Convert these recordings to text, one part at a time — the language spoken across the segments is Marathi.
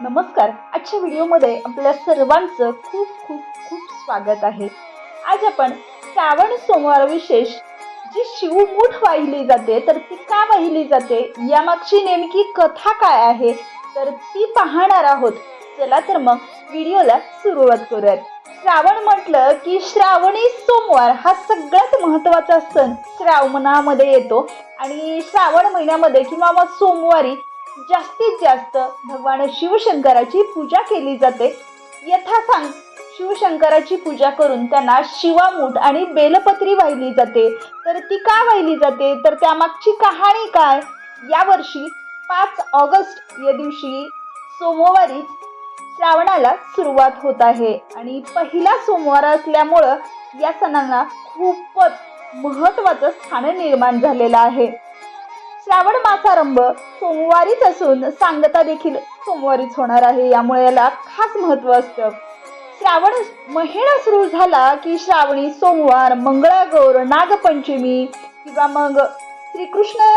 नमस्कार. आजच्या व्हिडिओमध्ये आपल्या सर्वांचं खूप खूप खूप स्वागत आहे. आज आपण श्रावण सोमवार विशेष जी शिवमूठ वाहिली जाते तर ती का वाहिली जाते? यामागची नेमकी कथा काय आहे? तर ती पाहणार आहोत. चला तर मग व्हिडिओला सुरुवात करूयात. श्रावण म्हटलं की श्रावणी सोमवार हा सगळ्यात महत्त्वाचा सण श्रावणामध्ये येतो. आणि श्रावण महिन्यामध्ये किंवा मग सोमवारी जास्तीत जास्त भगवान शिवशंकराची पूजा केली जाते. यथा सांग शिवशंकराची पूजा करून त्यांना शिवामूठ आणि बेलपत्री वाहिली जाते. तर ती का वाहिली जाते? तर त्यामागची कहाणी काय? यावर्षी पाच ऑगस्ट या दिवशी सोमवारी श्रावणाला सुरुवात होत आहे. आणि पहिला सोमवार असल्यामुळं या सणांना खूपच महत्त्वाचं स्थान निर्माण झालेलं आहे. श्रावण मासारंभ सोमवारीच असून सांगता देखील सोमवारीच होणार आहे. यामुळे याला खास महत्त्व असतं. श्रावण महिना सुरू झाला की श्रावणी सोमवार मंगळागौर नागपंचमी किंवा मग श्रीकृष्ण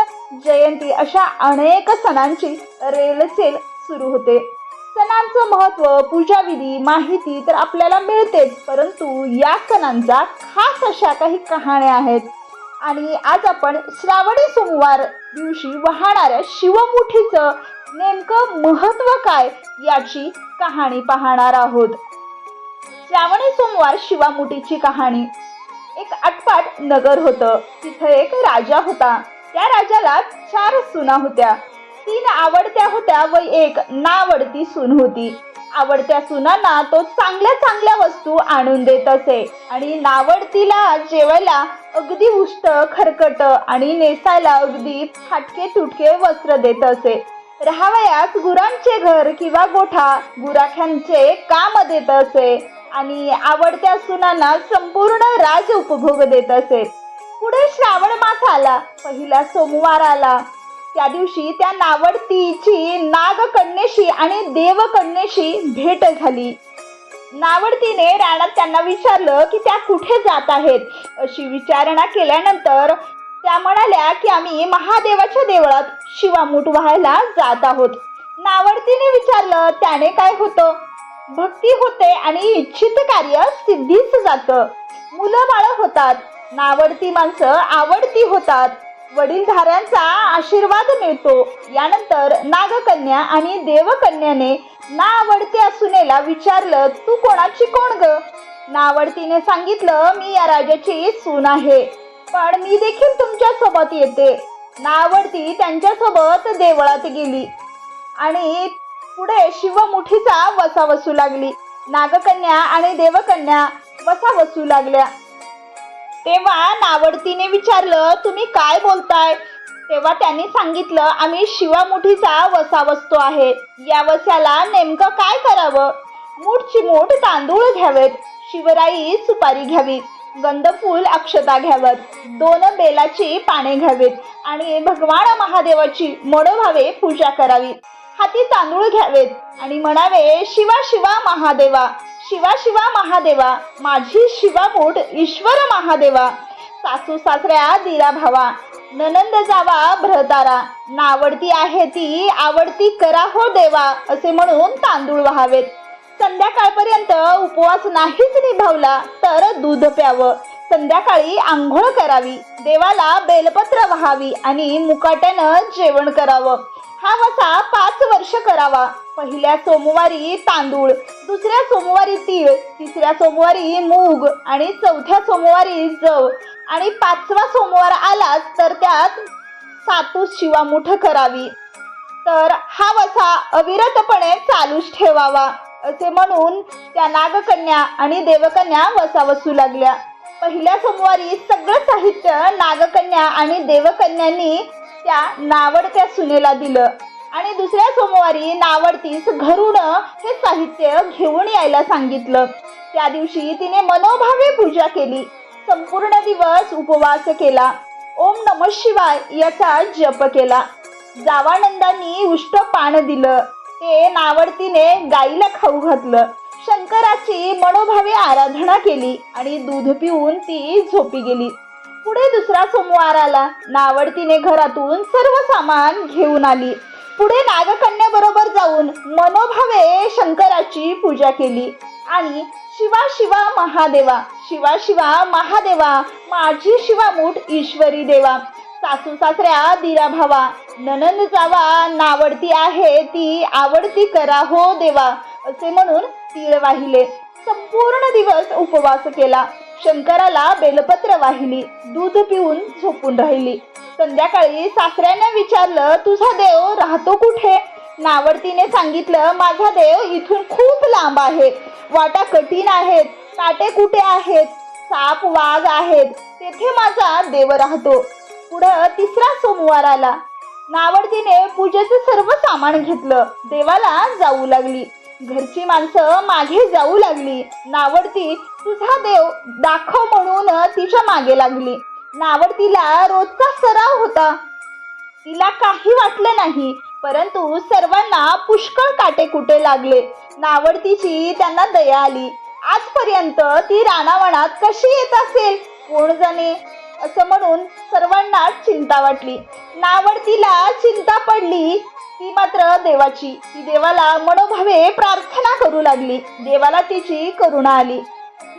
जयंती अशा अनेक सणांची रेलचेल सुरू होते. सणांचं महत्त्व पूजाविधी माहिती तर आपल्याला मिळतेच परंतु या सणांचा खास अशा काही कहाण्या आहेत. आणि आज आपण श्रावणी सोमवार दिवशी वाहणाऱ्या शिवमुठीचं नेमकं महत्त्व काय याची कहाणी पाहणार आहोत. श्रावणी सोमवार शिवामुठीची कहाणी. एक आटपाट नगर होतं. तिथं एक राजा होता. त्या राजाला चार सुना होत्या. तीन आवडत्या होत्या व एक नावडती सून होती. आवडत्या सुनांना तो चांगल्या चांगल्या वस्तू आणून देत असे. आणि नावडतीला जेवायला अगदी उष्ट खरकट आणि नेसायला अगदी फाटके तुटके वस्त्र देत असे. राहावयास गुरांचे घर किंवा गोठा गुराख्यांचे काम देत असे. आणि आवडत्या सुनांना संपूर्ण राज उपभोग देत असे. पुढे श्रावण मास आला पहिला सोमवार आला त्या दिवशी त्या नावडतीची नागकन्येशी आणि देवकन्येशी भेट झाली. नावडतीने राणात त्यांना विचारलं की त्या कुठे जात आहेत? अशी विचारणा केल्यानंतर त्या म्हणाल्या की आम्ही महादेवाच्या देवळात शिवामूठ व्हायला जात आहोत. नावडतीने विचारलं त्याने काय होतं? भक्ती होते आणि इच्छित कार्य सिद्धीच जातं. मुलं बाळ होतात. नावडती माणसं आवडती होतात. वडीलधाऱ्यांचा आशीर्वाद मिळतो. यानंतर नागकन्या आणि देवकन्याने नावडत्या सुनेला विचारलं तू कोणाची कोण ग? नावडतीने सांगितलं मी या राजाची सून आहे पण मी देखील तुमच्यासोबत येते. नावडती त्यांच्यासोबत देवळात गेली आणि पुढे शिवमुठीचा वसा वसू लागली. नागकन्या आणि देवकन्या वसा वसू लागल्या. तेव्हा नावडतीने विचारलं तुम्ही काय बोलताय? तेव्हा त्यांनी सांगितलं आम्ही शिवामुठीचा वसा वसतो आहे. या वस्याला नेमकं काय करावं? मूठची मूठ तांदूळ घ्यावेत. शिवराई सुपारी घ्यावी. गंधफूल अक्षता घ्याव्यात दोन बेलाची पाने घ्यावीत. आणि भगवान महादेवाची मनोभावे पूजा करावी. हाती तांदूळ घ्यावेत. आणि म्हणावे शिवा शिवा महादेवा. शिवा शिवा महादेवा माझी शिवामूठ ईश्वर महादेवा. सासू सासऱ्या दिला भावा ननंद जावा भ्रतारा. नावडती आहे ती आवडती करा हो देवा असे म्हणून तांदूळ व्हावेत. संध्याकाळपर्यंत उपवास नाहीच निभावला तर दूध प्यावं. संध्याकाळी आंघोळ करावी देवाला बेलपत्र व्हावी आणि मुकाट्यानं जेवण करावं. हा वसा पाच वर्ष करावा. पहिल्या सोमवारी तांदूळ दुसऱ्या सोमवारी तीळ तिसऱ्या सोमवारी मूग आणि चौथ्या सोमवारी जव आणि पाचवा सोमवार आलाच तर त्यात सातू शिवा मुठ करावी. तर हा वसा अविरतपणे चालूच ठेवावा असे म्हणून त्या नागकन्या आणि देवकन्या वसा वसू लागल्या. पहिल्या सोमवारी सगळं साहित्य नागकन्या आणि देवकन्यांनी त्या नावडत्या सुनेला दिलं. आणि दुसऱ्या सोमवारी नावडतीस घरून हे साहित्य घेऊन यायला सांगितलं. त्या दिवशी तिने मनोभावे पूजा केली. संपूर्ण दिवस उपवास केला. ओम नम शिवाय याचा जप केला. जावानंदांनी उष्ट पान दिलं. ते नावडतीने गाईला खाऊ घातलं. शंकराची मनोभावे आराधना केली आणि दूध पिऊन ती झोपी गेली. पुढे दुसरा सोमवार आला. नावडतीने घरातून सर्व सामान घेऊन आली. पुढे नागकन्याबरोबर जाऊन मनोभावे शंकराची पूजा केली. आणि शिवा शिवा महादेवा शिवा शिवा महादेवा माझी शिवामूठ ईश्वरी देवा. सासू सासऱ्या दिरा भावा ननंद जावा नावडती आहे ती आवडती करा हो देवा असे म्हणून तीळ वाहिले. संपूर्ण दिवस उपवास केला. शंकराला बेलपत्र वाहिली दूध पिऊन झोपून राहिली. संध्याकाळी सासऱ्याने विचारलं तुझा देव राहतो कुठे? नावडतीने सांगितलं माझा देव इथून खूप लांब आहे. वाटा कठीण आहेत. काटे कुठे आहेत? साप वाघ आहेत. तेथे माझा देव राहतो. पुढं तिसरा सोमवार आला. नावडतीने पूजेचं सर्व सामान घेतलं. देवाला जाऊ लागली. घरची माणसं मागे जाऊ लागली. नावडती तुझा देव दाखव म्हणून तिच्यामागे लागली. नावडतीला रोजचा सराव होता. तिला काही वाटलं नाही परंतु सर्वांना पुष्कळ काटे कुटे लागले. नावडतीची त्यांना दया आली. आजपर्यंत ती रानावनात कशी येत असेल? कोण जाणे? असं म्हणून सर्वांना चिंता वाटली. नावडतीला चिंता पडली. ती मात्र देवाची. ती देवाला मनोभावे प्रार्थना करू लागली. देवाला तिची करुणा आली.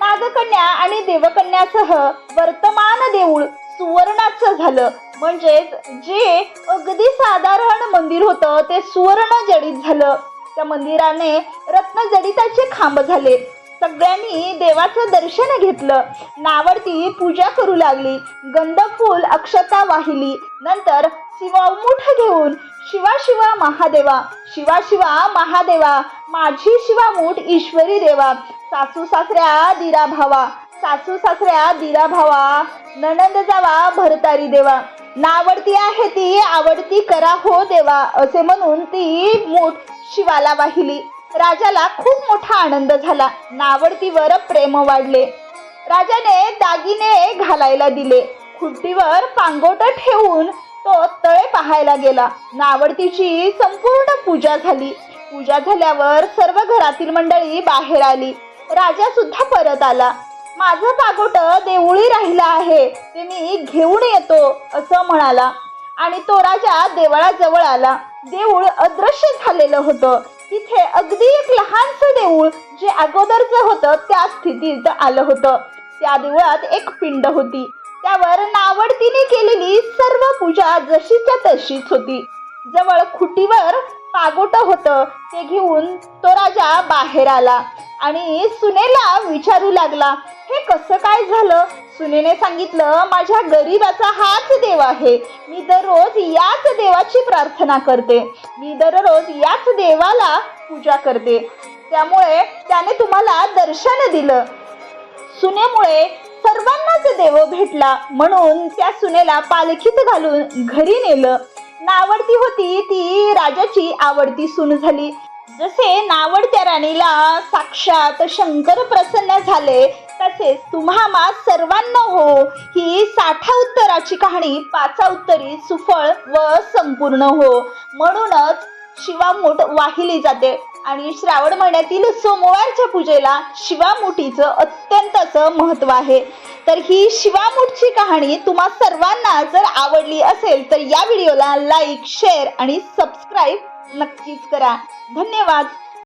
नागकन्या आणि देवकन्यासह वर्तमान देऊळ सुवर्णाचं झालं. म्हणजेच जे अगदी साधारण मंदिर होतं ते सुवर्ण जडित झालं. त्या मंदिराने रत्नजडिताचे खांब झाले. सगळ्यांनी देवाचं दर्शन घेतलं. नावडती पूजा करू लागली. गंधफूल अक्षता वाहिली. नंतर शिवामुठ घेऊन शिवा शिवा महादेवा शिवा शिवा महादेवा माझी शिवामूठ ईश्वरी देवा सासू सासऱ्या दिरा भावा सासू सासऱ्या दिरा भावा ननंद जावा भरतारी देवा. नावडती आहे ती आवडती करा हो देवा असे म्हणून ती मूठ शिवाला वाहिली. राजाला खूप मोठा आनंद झाला नावडतीवर प्रेम वाढले. राजाने दागिने घालायला दिले खुट्टीवर पांगोट ठेवून तो तळे पाहायला गेला. नावडतीची संपूर्ण पूजा झाली. पूजा झाल्यावर सर्व घरातील मंडळी बाहेर आली. राजा सुद्धा परत आला. माझं पागोट देवळी राहिला आहे ते मी घेऊन येतो असं म्हणाला. आणि तो राजा देवळाजवळ आला. देऊळ अदृश्य झालेलं होतं. तिथे अगदी एक लहानसं देऊळ जे अगोदरचं होतं त्या स्थितीत आलं होतं. त्या देवळात एक पिंड होती. त्यावर नावडतीने केलेली सर्व पूजा जशीच्या तशीच होती. जवळ खुटीवर पागोट होतं. ते घेऊन तो राजा बाहेर आला आणि सुनेला विचारू लागला हे कसं काय झालं? सुनेने सांगितलं माझ्या गरीबाचा हाच देव आहे. मी दररोज याच देवाची प्रार्थना करते. मी दररोज याच देवाला पूजा करते. त्यामुळे त्याने तुम्हाला दर्शन दिलं. सुनेमुळे सर्वांनाच देव भेटला. म्हणून त्या सुनेला पालखीत घालून घरी नेलं. नावडती होती ती राजाची आवडती सून झाली. जसे नावडत्या राणीला साक्षात शंकर प्रसन्न झाले तसेच तुम्हा सर्वांना हो ही साठा उत्तराची कहाणी पाचा उत्तरी सुफळ व संपूर्ण हो. म्हणूनच शिवामूठ वाहिली जाते. आणि श्रावण महिन्यातील सोमवारच्या पूजेला शिवामुठीचं अत्यंत असं महत्त्व आहे. तर ही शिवामुठची कहाणी तुम्हा सर्वांना जर आवडली असेल तर या व्हिडिओला लाईक शेअर आणि सबस्क्राईब नक्कीच करा. धन्यवाद.